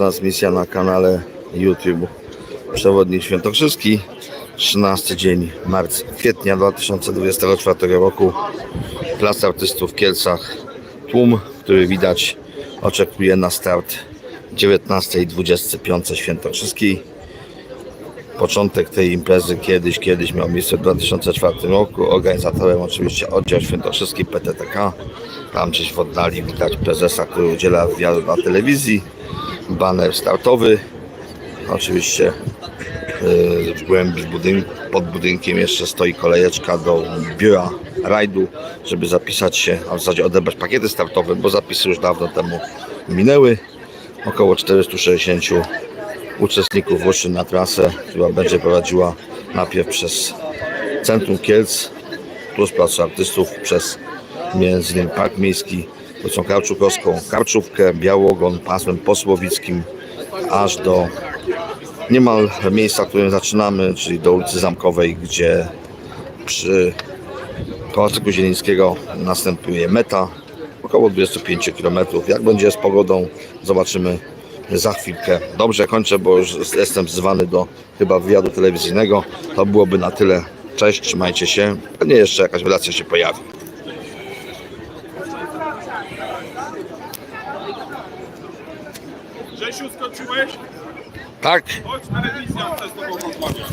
transmisja na kanale YouTube Przewodnik Świętokrzyski 13 dzień marca, kwietnia 2024 roku Plac Artystów w Kielcach Tłum, który widać oczekuje na start 19.25 Świętokrzyskiej Początek tej imprezy kiedyś, kiedyś miał miejsce w 2004 roku. Organizatorem oczywiście oddział świętokrzyski PTTK. Tam gdzieś w oddali widać prezesa, który udziela wywiadu dla telewizji. Baner startowy. Oczywiście yy, w głębi budynku, pod budynkiem jeszcze stoi kolejeczka do biura rajdu, żeby zapisać się, a w zasadzie odebrać pakiety startowe, bo zapisy już dawno temu minęły. Około 460 uczestników ruszy na trasę, która będzie prowadziła najpierw przez Centrum Kielc, plus Placu Artystów, przez między innymi Park Miejski, ulicą Karczukowską, Karczówkę, Białogon, pasmem posłowickim, aż do niemal miejsca, w którym zaczynamy, czyli do ulicy Zamkowej, gdzie przy Pałacyku Zielińskiego następuje meta, około 25 km. Jak będzie z pogodą, zobaczymy za chwilkę. Dobrze, kończę, bo już jestem wzywany do chyba wywiadu telewizyjnego. To byłoby na tyle. Cześć, trzymajcie się. Pewnie jeszcze jakaś relacja się pojawi. Grzesiu, skończyłeś? Tak, Chodź, telewizja chce z tobą rozmawiać.